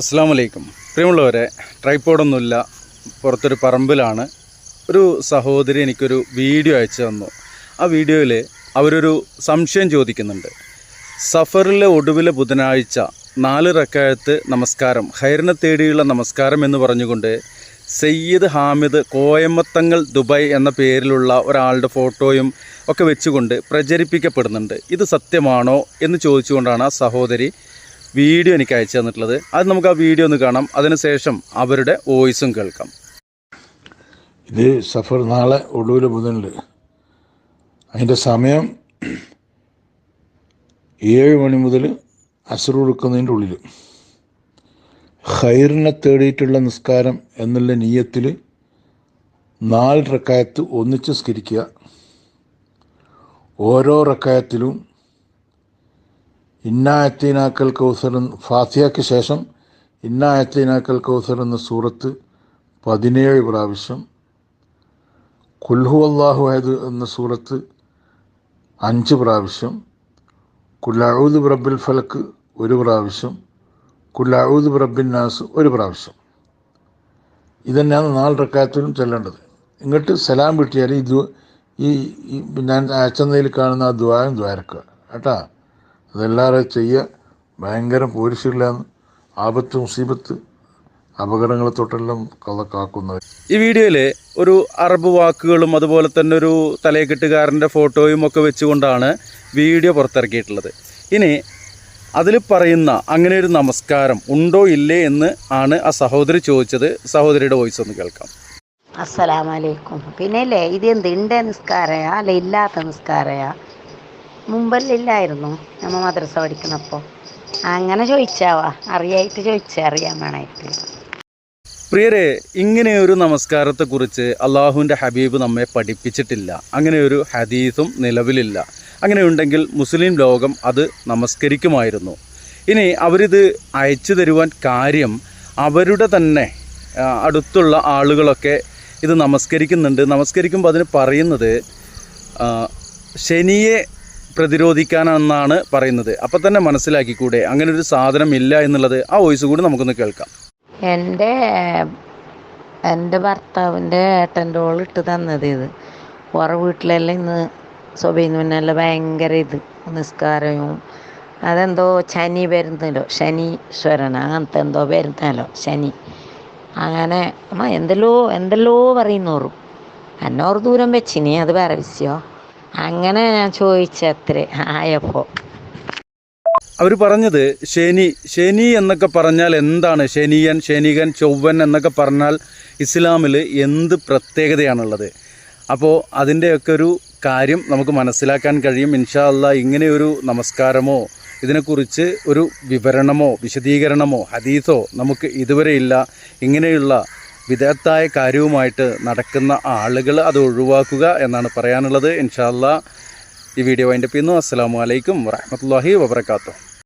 അസ്സാം വലൈക്കും പ്രിയമുള്ളവരെ ട്രൈപ്പോഡൊന്നുമില്ല. പുറത്തൊരു പറമ്പിലാണ് ഒരു സഹോദരി എനിക്കൊരു വീഡിയോ അയച്ചു തന്നു. ആ വീഡിയോയിൽ അവരൊരു സംശയം ചോദിക്കുന്നുണ്ട്. സഫറിലെ ഒടുവിലെ ബുധനാഴ്ച നാല് റക്കായത്ത് നമസ്കാരം ഹൈറിനെ തേടിയുള്ള നമസ്കാരം എന്ന് പറഞ്ഞുകൊണ്ട് സയ്യിദ് ഹാമിദ് കോയമ്പത്തങ്ങൾ ദുബായ് എന്ന പേരിലുള്ള ഒരാളുടെ ഫോട്ടോയും ഒക്കെ വെച്ചുകൊണ്ട് പ്രചരിപ്പിക്കപ്പെടുന്നുണ്ട്. ഇത് സത്യമാണോ എന്ന് ചോദിച്ചുകൊണ്ടാണ് ആ സഹോദരി വീഡിയോ എനിക്ക് അയച്ചു തന്നിട്ടുള്ളത്. അത് നമുക്ക് ആ വീഡിയോ ഒന്ന് കാണാം. അതിനുശേഷം അവരുടെ വോയിസും കേൾക്കാം. ഇത് സഫർ നാളെ ഒടുവിൽ ബുധനിൽ അതിന്റെ സമയം ഏഴ് മണി മുതൽ അസർ കൊടുക്കുന്നതിന്റെ ഉള്ളിൽ. ഖൈറിനെ തേടിയിട്ടുള്ള നിസ്കാരം എന്നുള്ള നീയത്തിൽ നാല് റക്കായത്ത് ഒന്നിച്ച് സ്കരിക്കുക ഓരോ റക്കായത്തിലും ഇന്നായത്തീനാക്കൽ കൗസർ ഫാത്തിയയ്ക്ക് ശേഷം ഇന്നായത്തീനാക്കൽ കൗസർ എന്ന സൂറത്ത് പതിനേഴ് പ്രാവശ്യം കുൽഹു അള്ളാഹു അഹദ് എന്ന സൂറത്ത് അഞ്ച് പ്രാവശ്യം കുല്ലഴൂദ് റബ്ബിൽ ഫലക്ക് ഒരു പ്രാവശ്യം കുല്ലഴൂദ് ബ്രബിൻ നാസ് ഒരു പ്രാവശ്യം. ഇതന്നെയാണ് നാല് റക്കാത്തിലും ചെല്ലേണ്ടത്. ഇങ്ങോട്ട് സലാം കിട്ടിയാൽ ഈ ഞാൻ അയച്ചെന്നതിൽ കാണുന്ന ആ ദ്വാരം ദ്വാരക്കുക കേട്ടാ? അതെല്ലാവരും ചെയ്യുക. ഭയങ്കര പോരിശില്ലാന്ന് ആപത്ത് മുസീബത്ത് അപകടങ്ങളെ തൊട്ടെല്ലാം കാക്കുന്നവർ ഈ വീഡിയോയിൽ ഒരു അറബ് വാക്കുകളും അതുപോലെ തന്നെ ഒരു തലയെക്കെട്ടുകാരന്റെ ഫോട്ടോയും ഒക്കെ വെച്ചുകൊണ്ടാണ് വീഡിയോ പുറത്തിറക്കിയിട്ടുള്ളത്. ഇനി അതിൽ പറയുന്ന അങ്ങനെ ഒരു നമസ്കാരം ഉണ്ടോ ഇല്ലേ എന്ന് ആണ് ആ സഹോദരി ചോദിച്ചത്. സഹോദരിയുടെ വോയിസ് ഒന്ന് കേൾക്കാം. അസ്സലാമലൈക്കും പിന്നെ അല്ലേ ഇത് എന്ത് ഉണ്ട് നിസ്കാരയാ? അല്ല ഇല്ലാത്ത നിസ്കാരയാ? മുമ്പെല്ലാം ഇല്ലായിരുന്നു നമ്മ മദ്രസ പഠിക്കുന്നപ്പോൾ അങ്ങനെ ചോദിച്ചാവാ അറിയായിട്ട് ചോദിച്ചാ അറിയാൻ വേണമായിട്ട് പ്രിയരെ ഇങ്ങനെ ഒരു നമസ്കാരത്തെ കുറിച്ച് അള്ളാഹുവിന്റെ ഹബീബ് നമ്മെ പഠിപ്പിച്ചിട്ടില്ല. അങ്ങനെ ഒരു ഹദീസും നിലവിലില്ല. അങ്ങനെ ഉണ്ടെങ്കിൽ മുസ്ലിം ലോകം അത് നമസ്കരിക്കുമായിരുന്നു. ഇനി അവരിത് അയച്ചു തരുവാൻ കാര്യം അവരുടെ തന്നെ അടുത്തുള്ള ആളുകളൊക്കെ ഇത് നമസ്കരിക്കുന്നുണ്ട്. നമസ്കരിക്കുമ്പോൾ അതിന് പറയുന്നത് ശനിയെ പ്രതിരോധിക്കാനെന്നാണ് പറയുന്നത്. അപ്പം തന്നെ മനസ്സിലാക്കിക്കൂടെ? അങ്ങനെ ഒരു സാധനം ഇല്ല എന്നുള്ളത് ആ വോയിസ് കൂടി നമുക്കൊന്ന് കേൾക്കാം. എന്റെ എന്റെ ഭർത്താവിന്റെ ഏട്ടന്റെ ഓൾ ഇട്ട് തന്നത് ഇത്. ഓറെ വീട്ടിലെല്ലാം ഇന്ന് സ്വബീന്ന് പിന്നെല്ലാം ഭയങ്കര ഇത് നിസ്കാരവും. അതെന്തോ ശനി വരുന്നല്ലോ ശനീശ്വരൻ അങ്ങനത്തെ എന്തോ വരുന്നല്ലോ ശനി. അങ്ങനെ എന്തല്ലോ എന്തെല്ലോ പറയുന്നോറും. എന്നോർ ദൂരം വെച്ചിനി അത് വേറെ വിഷയോ. അങ്ങനെ ഞാൻ ചോദിച്ചത്രേ ആയപ്പോൾ അവർ പറഞ്ഞത് ശനി ശനി എന്നൊക്കെ പറഞ്ഞാൽ എന്താണ്? ശനിയൻ ശനികൻ ചൊവ്വൻ എന്നൊക്കെ പറഞ്ഞാൽ ഇസ്ലാമിൽ എന്ത് പ്രത്യേകതയാണുള്ളത്? അപ്പോൾ അതിന്റെയൊക്കെ ഒരു കാര്യം നമുക്ക് മനസ്സിലാക്കാൻ കഴിയും. ഇൻഷാ അല്ല ഇങ്ങനെയൊരു നമസ്കാരമോ ഇതിനെക്കുറിച്ച് ഒരു വിവരണമോ വിശദീകരണമോ ഹദീസോ നമുക്ക് ഇതുവരെ ഇല്ല. ഇങ്ങനെയുള്ള വിദഗ്ധായ കാര്യവുമായിട്ട് നടക്കുന്ന ആളുകൾ അത് ഒഴിവാക്കുക എന്നാണ് പറയാനുള്ളത്. ഇൻഷാല്ല ഈ വീഡിയോ അതിന്റെ പിന്നു അസ്സാം വലൈക്കും വറഹമത്തല്ലാഹി വബർക്കാത്തു